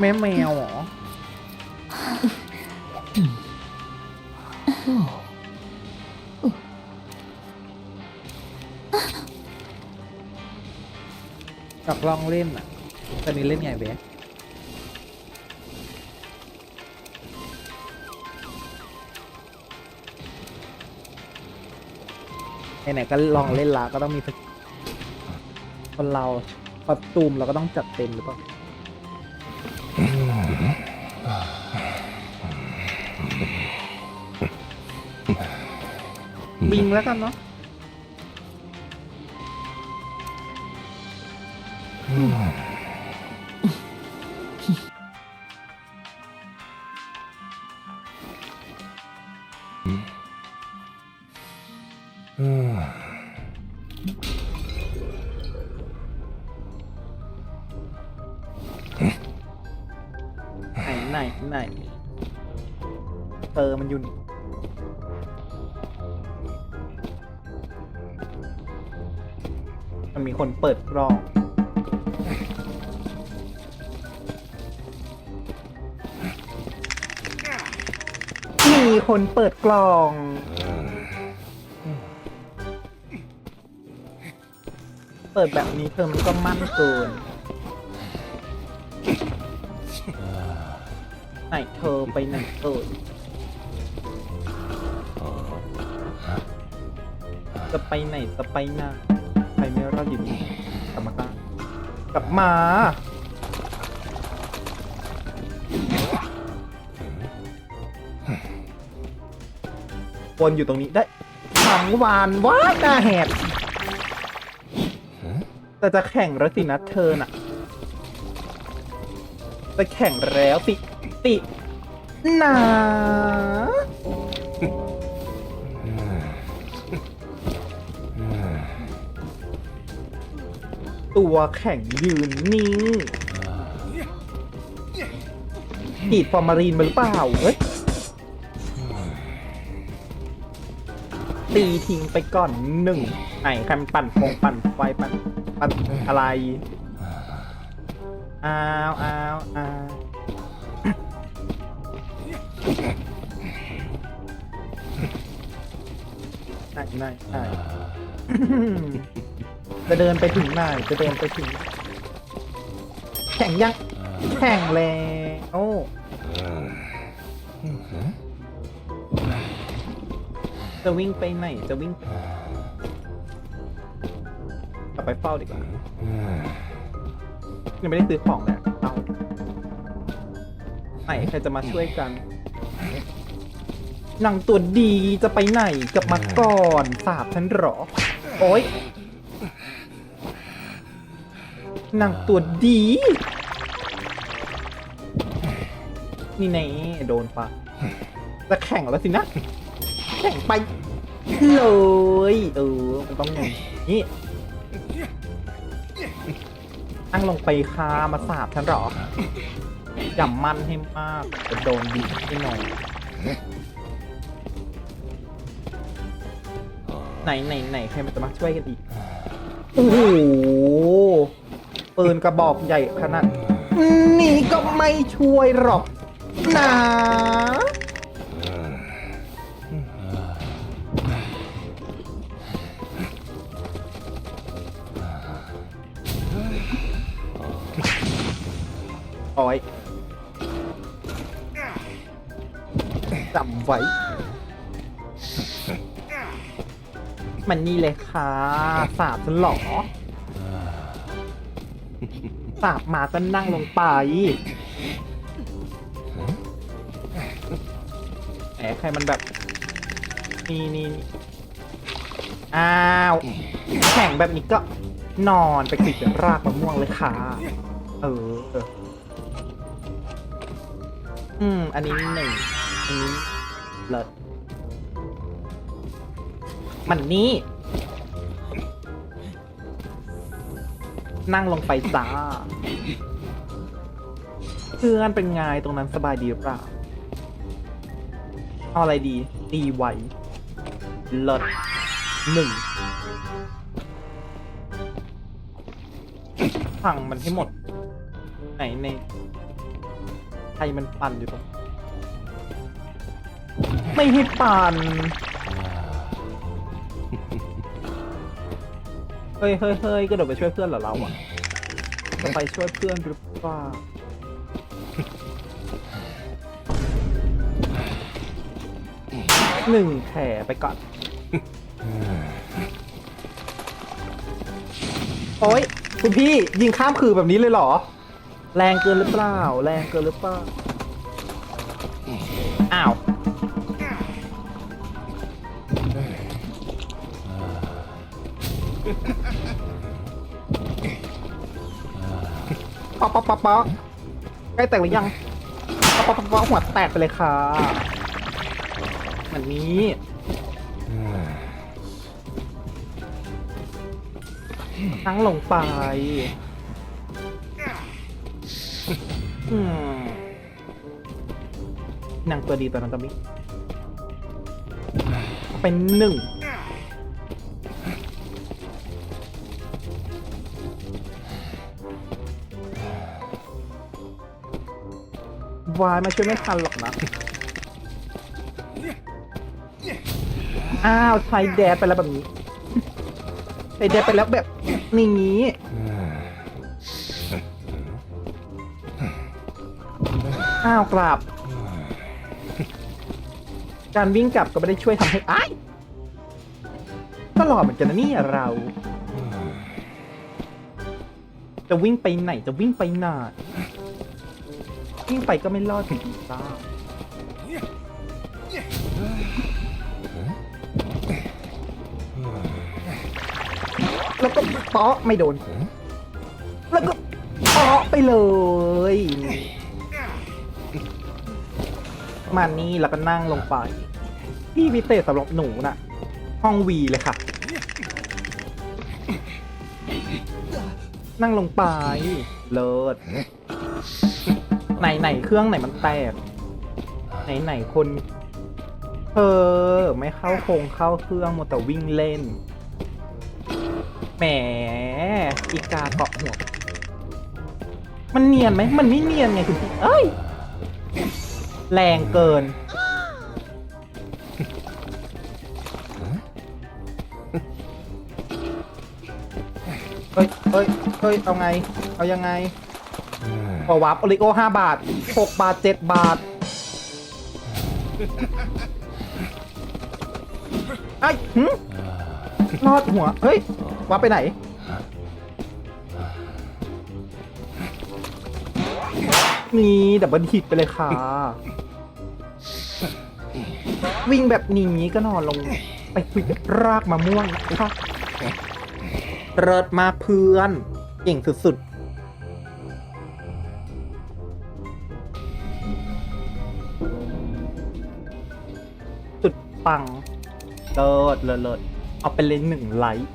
แม่แมวเหรออยากลองเล่นอะตอนนี้เล่นไงเบสไหนๆก็ลองเล่นละก็ต้องมีคนเราคอสตูมเราก็ต้องจัดเต็มหรือเปล่า บิงแล้วกันเนาะไห ไหนไหนเออมันอยู่นี่มันมีคนเปิดกล่องมีคนเปิดกล่อง เปิดแบบนี้เธอมันก็มั่นเกิน ไหนเธอไปไหนเอ่ยจะไปไหนจะไปหนไปไม่รอดอยู่ดีกลับมากันกลับมา วนอยู่ตรงนี้ได้ทังวันว้าหน้าแหกแต่จะแข่งแล้วสินะเธอน่ะ จะแข่งแล้วสิ ติหนาตัวแข่งยืนนิ่งฉีดฟอร์มารีนมาหรือเปล่าเฮ้ยตีทิ้งไปก่อนหนึ่งไอ้คันปั่นฟงปั่นไฟปั่นปั่นอะไร อ้าวอ้าวอ้าว ไหนไหนไหนจะเดินไปถึงไหนจะเดินไปถึง แข่งยังแข่งแล้วโอ้จะวิ่งไปไหน จะวิ่งไปกลับไปเฝ้าดีกว่ายังไม่ได้ซื้อของเลยอะเอาไหนใครจะมาช่วยกัน นางตัวดีจะไปไหนกลับมาก่อนสาบฉันหรอ โอ๊ยนางตัวดี นี่แน่โดนปะจะแข่งแล้วสินะ แข่งไปเลยเออมันต้องอย่างนี้นั่งลงไปคามาสาบฉันหรออย่ามันให้มากจะโดนดีให้หน่อย นไหนไหนใครมันจะมาช่วยกันอีก โอ้โหปืนกระบอกใหญ่ขนาดนี่ก็ไม่ช่วยหรอกนะอ้ยจำไว้ มันนี่เลยค่ะสาบฉันเหรอสาบมาก็นั่งลงไปแหมใครมันแบบ นี่นี่นี่อ้าวแข่งแบบนี้ก็นอนไปติดกับรากมะม่วงเลยค่ะ เออเอออืม อันนี้หนึ่งอันนี้เลิศ มันนี่ นั่งลงไปจ้า เพื่อนเป็นไงตรงนั้นสบายดีหรือเปล่า เอาอะไรดีดีไวเลิศหนึ่งพังมันให้หมด ไหนในใครมันปั่นอยู่ตรง ไม่ให้ปั่น เฮ้ยเฮ้ยเฮ้ยกระโดดไปช่วยเพื่อนเหรอเราอะจะไปช่วยเพื่อนหรือเปล่าหนึ่งแผลไปก่อน โอ๊ยคุณพี่ยิงข้ามคือแบบนี้เลยเหรอ แรงเกินหรือเปล่า แรงเกินหรือเปล่า อ้าว อกป๊อกป๊อกป๊อกใกล้แตกหรือยังป๊อกป๊อกป๊อกป๊อกหัวแตกไปเลยค่ะแบบนี้นั่งลงไป อืมนางตัวดีตอนนั้นตอนนี้เป็นหนึ่ง วายมาช่วยไม่ทันหรอกนะ อ้าวใช้แดดไปแล้วแบบนี้ใช้แดดไปแล้วแบบนี้อ้าวกลับ การวิ่งกลับก็ไม่ได้ช่วยทำให้อ้ายตลอดเหมือนกันนะเนี่ยเรา จะวิ่งไปไหนจะวิ่งไปไหน วิ่งไปก็ไม่รอดถึงอีซ่าแล้วก็เปาะไม่โดน แล้วก็เปาะไปเลย มานี่แล้วก็นั่งลงไปพี่วิเศษสำหรับหนูน่ะ ห้องวีเลยค่ะ นั่งลงไป เลิศ ไหนไหนเครื่องไหนมันแตกไหนไหนคนเออไม่เข้าโครงเข้าเครื่องหมดแต่วิ่งเล่นแหมอีกาเกาะหัวมันเนียนไหมมันไม่เนียนไงคุณพี่เอ้ยแรงเกิน เฮ้ยเฮ้ยเฮ้ยเอาไง เอายังไง พอวับโอริโอห้าบาทหกบาทเจ็ดบาทไอ้หืมรอดหัว เฮ้ยวับไปไหนนี่ดับเบิลฮิตไปเลยค่ะ วิ่งแบบนี้ก็นอนลง ไปคุยกับรากมะม่วงนะคะเริดมากเพื่อน เก่งสุดๆ ปังเลิศเลิศเลิศเอาไปเลยหนึ่งไลค์